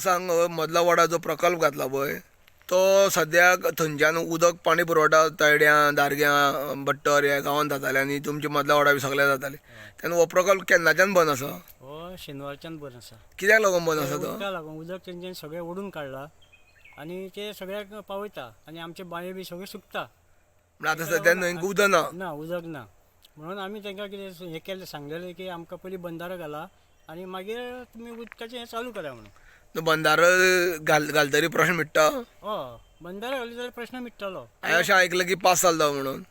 सांग मदला वाडा जो प्रकल्प घातला पळय तो सद्याक थंयच्यान उदक पाणी पुरवठा तळड्यां दारग्यां भट्टर ह्या गांवांत जाताले आनी तुमच्या मदला वाडा बी सगळे जाताले. तेन्ना हो प्रकल्प केन्नाच्यान बंद आसा हो शेनवारच्यान बरें आसा कित्याक लागून बंद आसा तो? लागून उदक तेंच्यानी सगळें ओडून काडला आनी ते सगळ्याक पावयता आनी आमचे बांयो बी सगळे सुकता. म्हणल्यार आतां सद्या न्हंयक उदक ना. ना उदक ना. म्हणून आमी तांकां कितें हें केलें सांगलेलें की आमकां पयलीं बंदारो घाला आनी मागीर तुमी उदकाचें हें चालू करा म्हणून. बंदार घाल घालतरी प्रश्न मिटता. हय बंदारो घाली जाल्यार प्रश्न मिटतलो हांवें अशें आयकलां की पास जालो तो म्हणून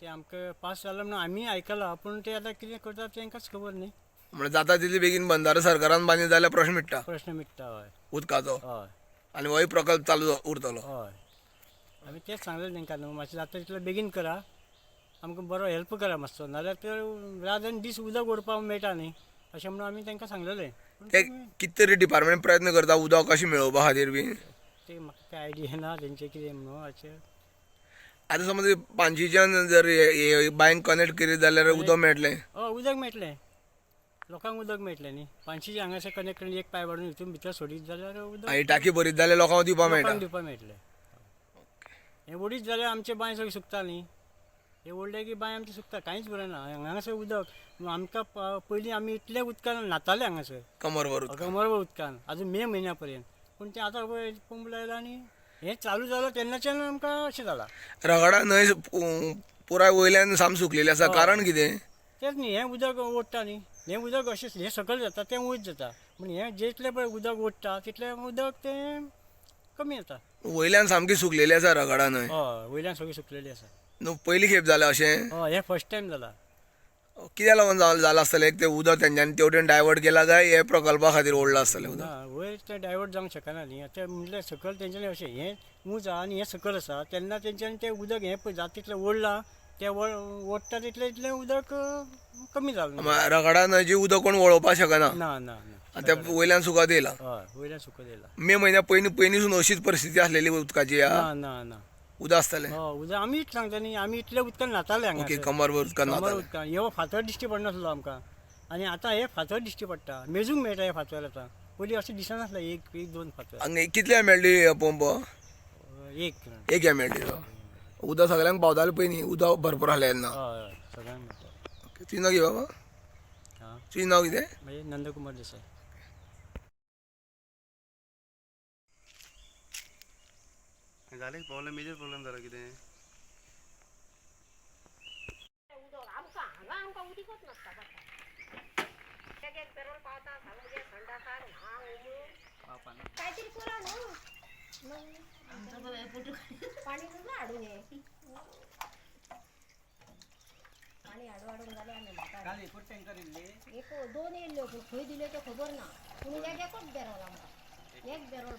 ते आमकां पास जालो म्हणून आमी आयकलां पूण ते आतां कितें करता तेंकांच खबर न्ही. म्हणजे जाता तितले बेगीन बंदारो सरकारान बांदली जाल्यार प्रश्न मिटता. प्रश्न मिटता हय. उदकाचो. हय. आनी होय प्रकल्प चालू उरतलो. हय. आमी तेच सांगलें तांकां न्हू मातशें जाता तितलें बेगीन करा. आमकां बरो हेल्प करा मातसो नाल्यार तर रात दीस उदक ओडपाक मेळटा न्ही. अशें म्हणून आमी तांकां सांगलेलें ते कितें तरी डिपार्टमेंट प्रयत्न करता उदक कशें मेळोवपा खातीर बी? ते म्हाका काय आयडिया ना तेंचें कितें म्हणून आतां समज पांचवीच्यान जर हे- हे बांयक कनेक्ट करीत जाल्यार उदक मेळटलें हय उदक मेळटलें लोकांक उदक मेळटलें न्ही. पांचशीच्या हांगासर कनेक्ट करून एक पाय वाडून हितून भितर सोडीत जाल्यार उदक आनी टाकी भरीत जाल्यार लोकांक दिवपाक मेळटा लोकांक दिवपाक मेळटलें हें ओडीत जाल्यार आमचे बांय सगळी सुकता न्ही. हे ओडले की बांय आमची सुकता कांयच बरें ना हांगासर उदक. आमकां पयलीं आमी इतले उदकान न्हाताले हांगासर कमर भरूत कमर उदकान. आजून मे म्हयन्या पर्यंत पूण तें आतां पळय पंप लायला आनी हें चालू जालो तेन्नाच्यान आमकां अशें जाला रगडा न्हंय पुराय वयल्यान साम सुकलेली आसा कारण कितें? तेंच न्ही हें उदक ओडटा न्ही. हें उदक अशें हें सकयल जाता तें वयर जाता पूण हें जितलें पळय उदक ओडटा तितलें उदक तें कमी जाता वयल्यान सामकी सुकलेली आसा रगडा न्हंय हय वयल्यान सगळी सुकलेली आसा न्हू पयली खेप जालें अशें हय हें फर्स्ट टायम जाला कित्याक लागून जाल- जालां आसतलें एक? तें उदक तेंच्यांनी तेवटेन डायवर्ट केला काय हे प्रकल्पा खातीर ओडलां आसतलें उदक ना वयर तें डायवर्ट जावंक शकना न्ही. आतां म्हणल्यार सकयल तेंच्यांनी अशें हें उंच आहा आनी हें सकयल आसा तेन्ना तेंच्यांनी तें उदक हें पळय जाता तितलें ओडलां तें वळ ओडटा तितलें तितलें उदक अं, कमी जालें म- रगडा न्हंयची उदक कोण वळोवपाक शकना. ना ना ना. आनी तें वयल्यान सुकत येयलां हय वयल्यान सुकत येयला मे म्हयन्या पयलीं पयलींसून अशीच परिस्थिती आसलेली उदकाची हा? ना ना ना. उदक आसतलें हय उदक आमी सांगता न्ही आमी इतले उदकान न्हाताले ओके हांगा कमर भर उदकान कमर नातालें. उदकान हे फातर दिश्टी पडनासलो आमकां. आनी आतां हे फातर दिश्टी पडटा मेजूंक मेळटा हे फातर आतां. पयलीं अशें दिसनासलें एक एक दोन फातर आनी कितल्या मेळ्ळी पंप एक. एक हे मेळ्ळी तो उदक सगळ्यांक पावतालें पळय न्ही उदक भरपूर आहलें तेन्ना हय हय सगळ्यांक मेळटा. तुजें नांव कितें बाबा? हां. तुजें नांव कितें मागीर नंदकुमार देसाय झाले प्रॉब्लेम मेजर प्रॉब्लेम झाला कितें उदक आमकां हांगा आमकां उदीकच नासता पडटा एक एक पेरोल हांग उमळ काय तरी करा न्हू पाणी हाडून ये पाणी हाडू हाडून जालें आमी म्हाका एक दोन पूण खंय दिल्यो त्यो खबर ना. पूण एक एकच बेरोल आमकां एक बेरोल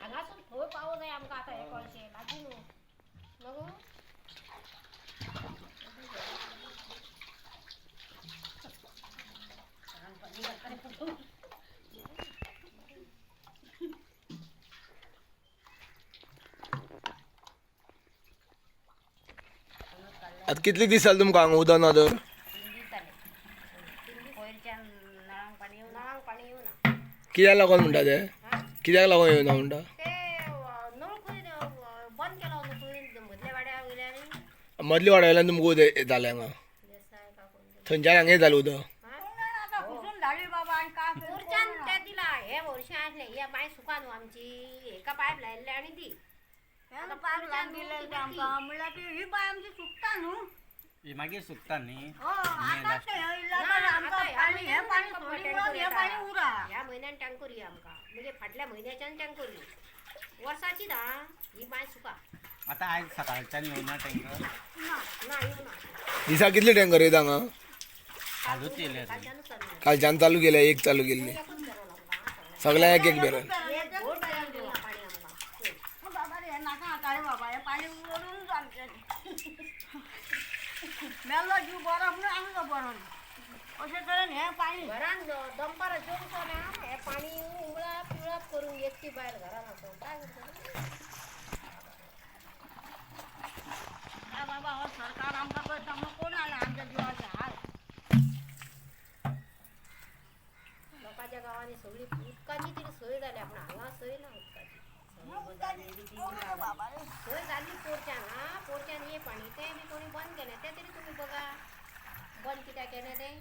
हांगासून खंय पावो जाय आमकां आतां हे कळशें लागीं. न्हू न्हू आतां कितले दीस जाले तुमकां हांगा उदक ना तर? कित्याक लागून म्हणटा ते? कित्याक लागून येवना म्हणटा? ते वाड्या वयल्यान मदली वाडयल्यान तुमकां उदक येतालें हांगा. थंयच्यान हांगा येतालें उदक. वरच्यान दिला हे वर्षी आसले हे बाय सुका न्हू हो आमची एका पायप लायल्ले आनी दी ही आमची सुकता न्हू? ही मागीर सुकता न्ही हो हे ह्या हे म्हयन्यान टँकर हे आमकां. म्हणजे फाटल्या म्हयन्याच्यान टँकर येऊ. वर्साची ना ही बाय सुका. आतां आयज सकाळच्यान येवना टँकर. ना. येऊ ना. दिसा कितले टँकर येता हांगा येयले ताच्यानूच चालू कालच्यान चालू केल्या एक चालू केल्ली सगळ्यांक एक एक बेरल एक घोट बेरोल दिला पाणी आमकां हो बाबा रे हे नाका हाताळे बाबा हे पाणी उरून आमचे मेल्लो जीव बरो म्हणून आमचो बरो न्ही अशें तरेन हें पाणी घरान दंपार जेवचो ना हे पाणी उमळाप पिळप करून एकटी बायल घरान आसो काय करता बाबा हो सरकार आमकां करता म्हणून कोण आला आमच्या जीवाचे हाल लोकांच्या गावांनी सगळी उदकाची तरी सोय जाल्या पण हांगा सोय ना उदकाची सोय जाल्ली पोरच्यान हा पोरच्यान ये पाणी तें बी कोणी बंद केलें तें तरी तुमी बघा कित्याक केलें तें?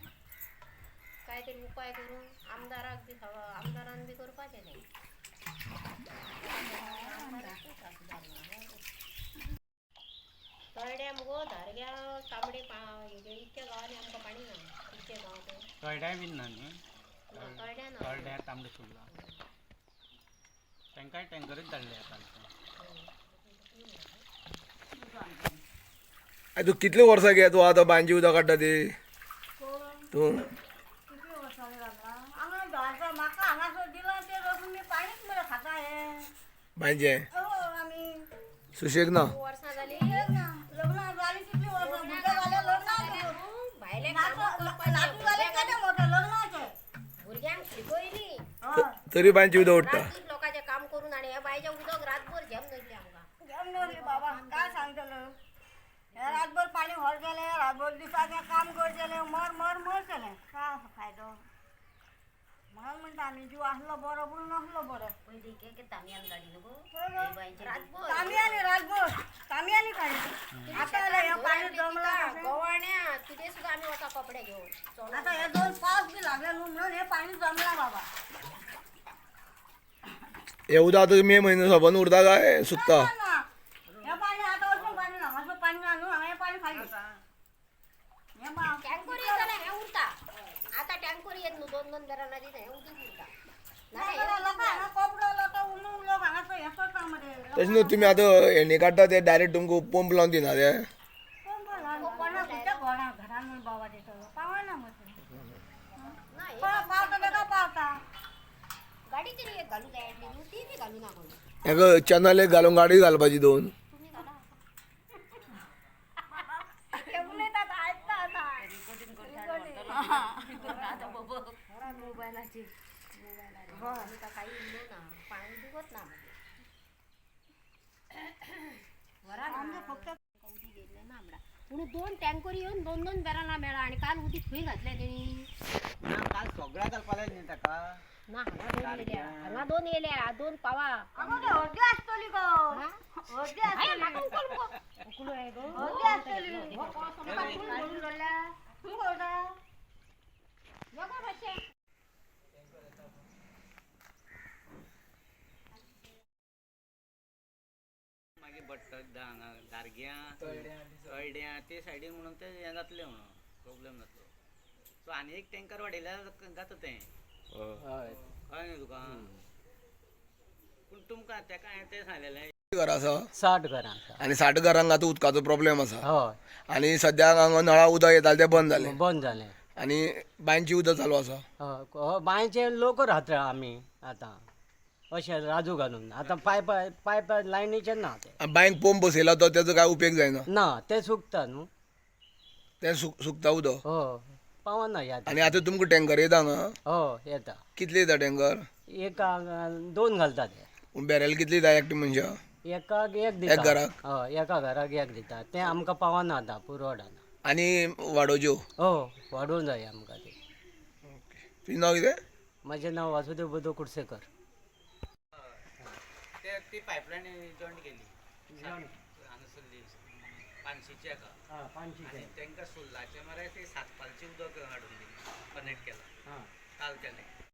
काय तरी उपाय करून आमदाराक बी खबर आमदारान बी करपाचें तें तळड्या मुगो धारग्या तांबडे पा इतक्या गावांनी आमकां पाणी ना इतके गांव ते कळड्या बीन ना न्ही तळड्या ना. कळड्या तांबडे सुरला तांकांय टँकरच धाडले आता तू कितले वर्सां घे तू आतां बांयची उदक काडटा ती? तू? पाहिजे. सुशेक म्हाका हांगासर पाणीच मरे खाता आमी सुशेग ना जाली लग्न भायले भुरग्यांक तरी बांयची उदक उठता. लोकांचे काम करून आणि हे बायचे उदक रातभर झेम धरले आमकां बाबा काय सांगतलं हे रातभर पाणी व्हर गेले रातभर दिसा काम करतले मर मर मर केले काय फायदो? म्हणून म्हणटा आमी जीव आसलो बरो पूण नसलो बरो. रातभर कामी आली रातभर कामी आली खाली आता आलं हे पाणी जमलं? गवाण्या तिथे सुद्धा आम्ही वता कपडे घेऊन. आता हे दोन पाऊस बी लागले न्हू म्हणून हे पाणी जमला बाबा. हे उदक आतां मे म्हयनो सोबन उरता काय सुकता ना. हे पाणी आता वचून पाणी ना असं पाणी ना न्हू हांगा हे पाणी खाली हे बा टँकर येत जाल्यार हे उरता आता टँकर येत न्हू दोन दोन बेरां दिता हे उदीक उरता नाजाल्यार हे लोक हांगा कोपडो लोक उमूक लोक हांगासर हे करता मरे तशें न्हू तुमी आतां हेणी काडटा ते डायरेक्ट तुमकां पंप लावन दिना ते ना हे न्हू ना हेका चॅनल एक घालून गाडी घालपाची दोन तुम्ही घाला हे उलयतात आयकता आता मोबायलाचे मोबायलाचे आम्ही का काही उरलो ना पाणी दिवत ना वरा ना फक्त उदी गेले ना आमडा म्हणून दोन टँकर येऊन दोन दोन बेरांना मेळा आणि काल उदी खंय घातले तेणी काल सगळ्या घालपाक न्ही ताका ना हांगा दोन येल्या हांगा दोन येल्या दोन पावा अगो ते हळदी आसतली गो हळदी आय, आसतली म्हाका उकल मुगो. उकलो आहे गो. हळदी आसतली तुमका फूल भरून दवरल्या तूं करता यो गो भट्ट हांगा दारग्या कळड्या ते सायडीन म्हणून ते हें जातलें म्हणून प्रॉब्लेम जातलो सो आनी एक टँकर वाडयल्यार जाता तें कळ्ळें न्ही तुका? पूण तुमकां तेका हांवें तें सांगलेलें घर आसा साठ घरां आसा आनी साठ घरांक आतां उदकाचो प्रॉब्लेम आसा हय. आनी सद्याक हांगा नळा उदक येतालें तें बंद जालें बंद जालें आनी बांयची उदक चालू आसा हय हो, बांयचे लोक राहता आमी आतां. अशें राजू घालून. आतां पायप पायप लायनीचे ना ते. बांयक पंप बसयला तो तेजो काय उपेग जायना ना ते सुकता न्हू तें सुक सुकता उदक हो पावना ह्या आनी आतां तुमकां टँकर येता हांगा हो येता. कितले येता टँकर एका दोन घालता ते. बॅरल कितली जाय एकटी मनशां एकाक एक एक दिता. घराक? हय एका घराक एक दिता. ते आमकां पावना आतां पुरवडाना आनी वाडोज्यो हो वाडोवंक जाय आमकां ते. तुजें नांव कितें? म्हजें नांव वासुदेव बुधो कुडसेकर. ते पायपलायन जॉयंट केली. हांगासरली पानशीची हाका आनी तांकां सोल्लाचे मरे ते सातपालचें उदक हाडून दिलें कनेक्ट केलां. काल केलें